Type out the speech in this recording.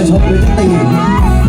จะชมหรือจะตี